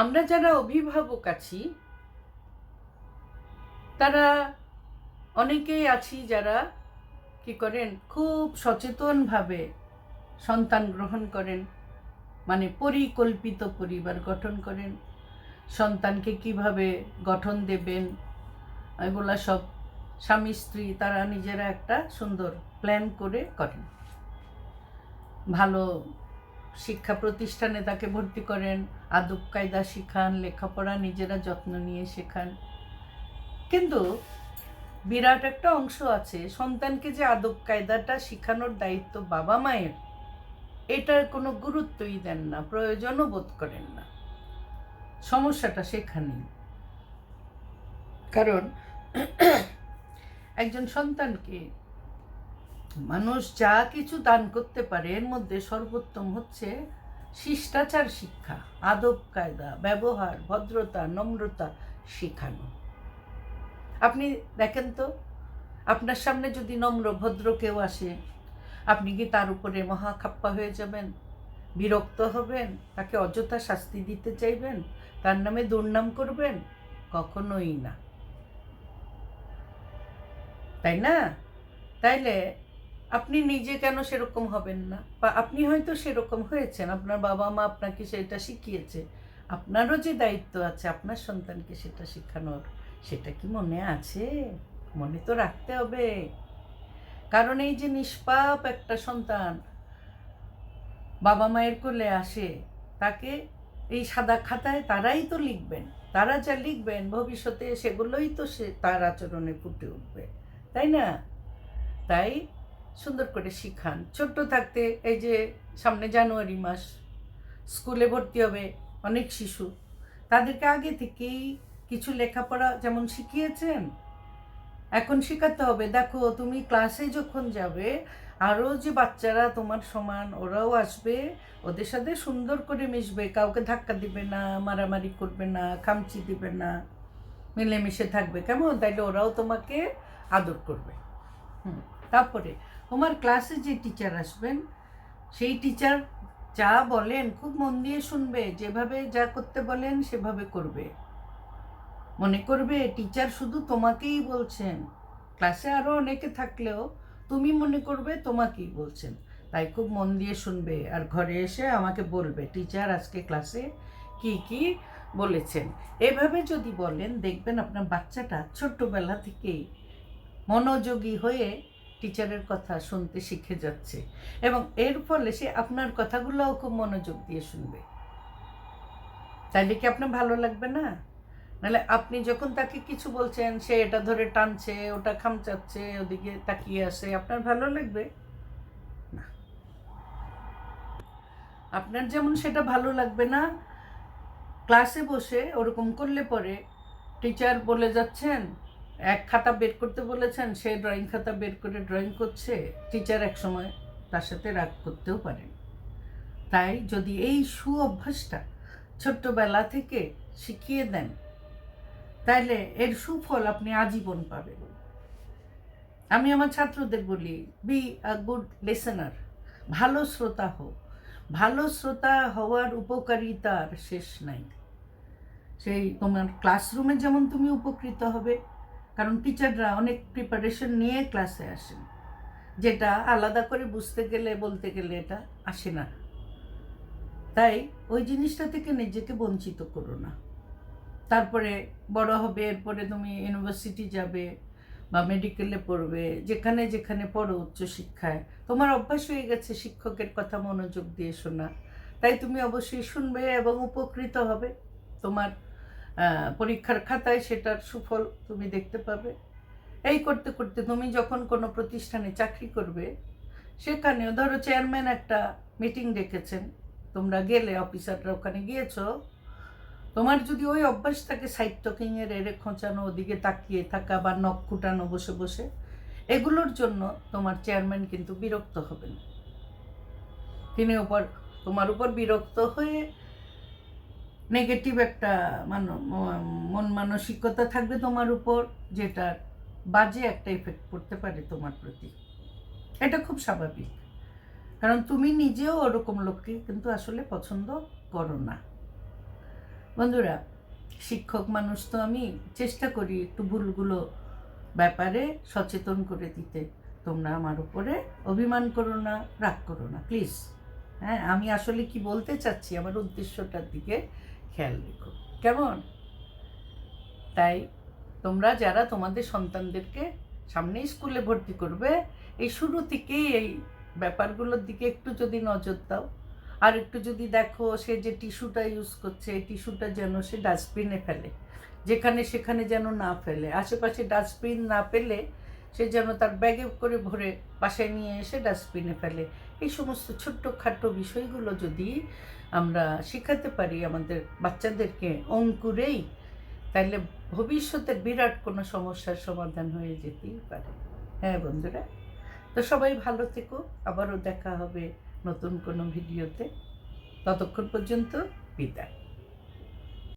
আমরা যারা অভিভাবক আছি, তারা অনেকেই আছি যারা কি করেন, খুব সচেতনভাবে সন্তান গ্রহণ করেন মানে পরিকল্পিত পরিবার গঠন করেন, সন্তানকে কীভাবে গঠন দেবেন, এগুলা সব স্বামী, স্ত্রী তারা নিজেরা একটা সুন্দর প্ল্যান করে করেন। ভালো শিক্ষা প্রতিষ্ঠানে তাকে ভর্তি করেন, আদব কায়দা শিখান, লেখাপড়া নিজেরা যত্ন নিয়ে শেখান। কিন্তু বিরাট একটা অংশ আছে, সন্তানকে যে আদব কায়দাটা শেখানোর দায়িত্ব বাবা মায়ের, এটার কোনো গুরুত্বই দেন না, প্রয়োজনও বোধ করেন না। সমস্যাটা সেখানেই। কারণ একজন সন্তানকে মানুষ যা কিছু দান করতে পারে, এর মধ্যে সর্বোত্তম হচ্ছে শিষ্টাচার শিক্ষা, আদব কায়দা, ব্যবহার, ভদ্রতা, নম্রতা শেখানো। আপনি দেখেন তো, আপনার সামনে যদি নম্র, ভদ্র কেউ আসে, আপনি কি তার উপরে মহাখাপ্পা হয়ে যাবেন? বিরক্ত হবেন? তাকে অযথা শাস্তি দিতে চাইবেন? তার নামে দুর্নাম করবেন? কখনোই না। তাই না? তাইলে আপনি নিজে কেন সেরকম হবেন না? বা আপনি হয়তো সেরকম হয়েছেন। আপনার বাবা মা আপনাকে সেটা শিখিয়েছে। আপনারও যে দায়িত্ব আছে, আপনার সন্তানকে সেটা শেখানোর, সেটা কি মনে আছে? মনে তো রাখতে হবে। কারণ এই যে নিষ্পাপ একটা সন্তান বাবা মায়ের কোলে আসে, তাকে এই সাদা খাতায় তারাই তো লিখবেন। তারা যা লিখবেন, ভবিষ্যতে সেগুলোই তো সে, তার আচরণে ফুটে উঠবে। তাই না? তাই সুন্দর করে শিখান। ছোট্ট থাকতে এই যে সামনে জানুয়ারি মাস, স্কুলে ভর্তি হবে অনেক শিশু। তাদেরকে আগে থেকেই কিছু লেখাপড়া যেমন শিখিয়েছেন, এখন শেখাতে হবে। দেখো, তুমি ক্লাসে যখন যাবে আরও যে বাচ্চারা তোমার সমান, ওরাও আসবে, ওদের সাথে সুন্দর করে মিশবে। কাউকে ধাক্কা দিবে না, মারামারি করবে না, খামচি দিবে না, মিলেমিশে থাকবে। কেমন? তাইলে ওরাও তোমাকে আদর করবে। হুম, তারপরে তোমার ক্লাসে যে টিচার আসবেন, সেই টিচার যা বলেন, খুব মন দিয়ে শুনবে, যেভাবে যা করতে বলেন, সেভাবে করবে। মনে করবে টিচার শুধু তোমাকেই বলছেন। ক্লাসে আরও অনেকে থাকলেও তুমি মনে করবে, তোমাকেই বলছেন। তাই খুব মন দিয়ে শুনবে, আর ঘরে এসে আমাকে বলবে টিচার আজকে ক্লাসে কি কি বলেছেন? এভাবে যদি বলেন, দেখবেন আপনার বাচ্চাটা ছোট্টবেলা থেকেই মনোযোগী হয়ে টিচারের কথা শুনতে শিখে যাচ্ছে এবং এর ফলে সে আপনার কথাগুলোও খুব মনোযোগ দিয়ে শুনবে। তাইলে কি আপনার ভালো লাগবে না? নাহলে আপনি যখন তাকে কিছু বলছেন, সে এটা ধরে টানছে, ওটা খামচাচ্ছে, ওদিকে তাকিয়ে আসে আপনার ভালো লাগবে? না। আপনার যেমন সেটা ভালো লাগবে না ক্লাসে বসে ওরকম করলে পরে টিচার বলে যাচ্ছেন এক খাতা বের করতে বলেছেন, সে ড্রয়িং খাতা বের করে ড্রয়িং করছে টিচার এক সময় তার সাথে রাগ করতেও পারেন। তাই যদি এই সু অভ্যাসটা ছোট্টবেলা থেকে শিখিয়ে দেন তাহলে এর সুফল আপনি আজীবন পাবেন। আমি আমার ছাত্রদের বলি বি আ গুড লিসেনার ভালো শ্রোতা হোক ভালো শ্রোতা হওয়ার উপকারিতার শেষ নাই। সেই তোমার ক্লাসরুমে যেমন তুমি উপকৃত হবে কারণ টিচাররা অনেক প্রিপারেশন নিয়ে ক্লাসে আসেন। যেটা আলাদা করে বুঝতে গেলে, বলতে গেলে এটা আসে না। তাই ওই জিনিসটা থেকে নিজেকে বঞ্চিত করো না। তারপরে বড় হবে, এরপরে তুমি ইউনিভার্সিটি যাবে বা মেডিকেলে পড়বে, যেখানে যেখানে পড়ো উচ্চশিক্ষায় তোমার অভ্যাস হয়ে গেছে, শিক্ষকের কথা মনোযোগ দিয়ে শোনা। তাই তুমি অবশ্যই শুনবে এবং উপকৃত হবে। তোমার পরীক্ষার খাতায় সেটার সুফল তুমি দেখতে পাবে। এই করতে করতে তুমি যখন কোনো প্রতিষ্ঠানে চাকরি করবে, সেখানেও ধরো চেয়ারম্যান একটা মিটিং ডেকেছেন, তোমরা গেলে, অফিসাররা ওখানে গিয়েছো, তোমার যদি ওই অভ্যাস থাকে সাইড টকিংয়ের এরে খোঁচানো, ওদিকে তাকিয়ে থাকা বা নখ খুটানো বসে বসে, এগুলোর জন্য তোমার চেয়ারম্যান কিন্তু বিরক্ত হবেন। তিনি উপর তোমার উপর বিরক্ত হয়ে নেগেটিভ একটা মান মন মানসিকতা থাকবে তোমার উপর, যেটা বাজে একটা ইফেক্ট পড়তে পারে তোমার প্রতি। এটা খুব স্বাভাবিক। কারণ তুমি নিজেও ওরকম লোককে কিন্তু আসলে পছন্দ করো না। বন্ধুরা, শিক্ষক মানুষ তো আমি চেষ্টা করি একটু ভুলগুলো ব্যাপারে সচেতন করে দিতে। তোমরা আমার উপরে অভিমান করো না, রাগ করো না প্লিজ হ্যাঁ আমি আসলে কি বলতে চাচ্ছি, আমার উদ্দেশ্যটার দিকে খেয়াল রেখো। কেমন? তাই তোমরা যারা তোমাদের সন্তানদেরকে সামনে স্কুলে ভর্তি করবে, এই শুরু থেকেই এই ব্যাপারগুলোর দিকে একটু যদি নজর দাও। আর একটু যদি দেখো সে যে টিস্যুটা ইউজ করছে টিস্যুটা যেন সে ডাস্টবিনে ফেলে। যেখানে সেখানে যেন না ফেলে। আশেপাশে ডাস্টবিন না পেলে সে যেন তার ব্যাগে করে ভরে বাসায় নিয়ে এসে ডাস্টবিনে ফেলে। এই সমস্ত ছোট্ট খাটো বিষয়গুলো যদি আমরা শেখাতে পারি আমাদের বাচ্চাদেরকে অঙ্কুরেই, তাহলে ভবিষ্যতের বিরাট কোনো সমস্যার সমাধান হয়ে যেতেই পারে। হ্যাঁ বন্ধুরা? তো সবাই ভালো থেকো। আবারও দেখা হবে নতুন কোনো ভিডিওতে। ততক্ষণ পর্যন্ত বিদায়।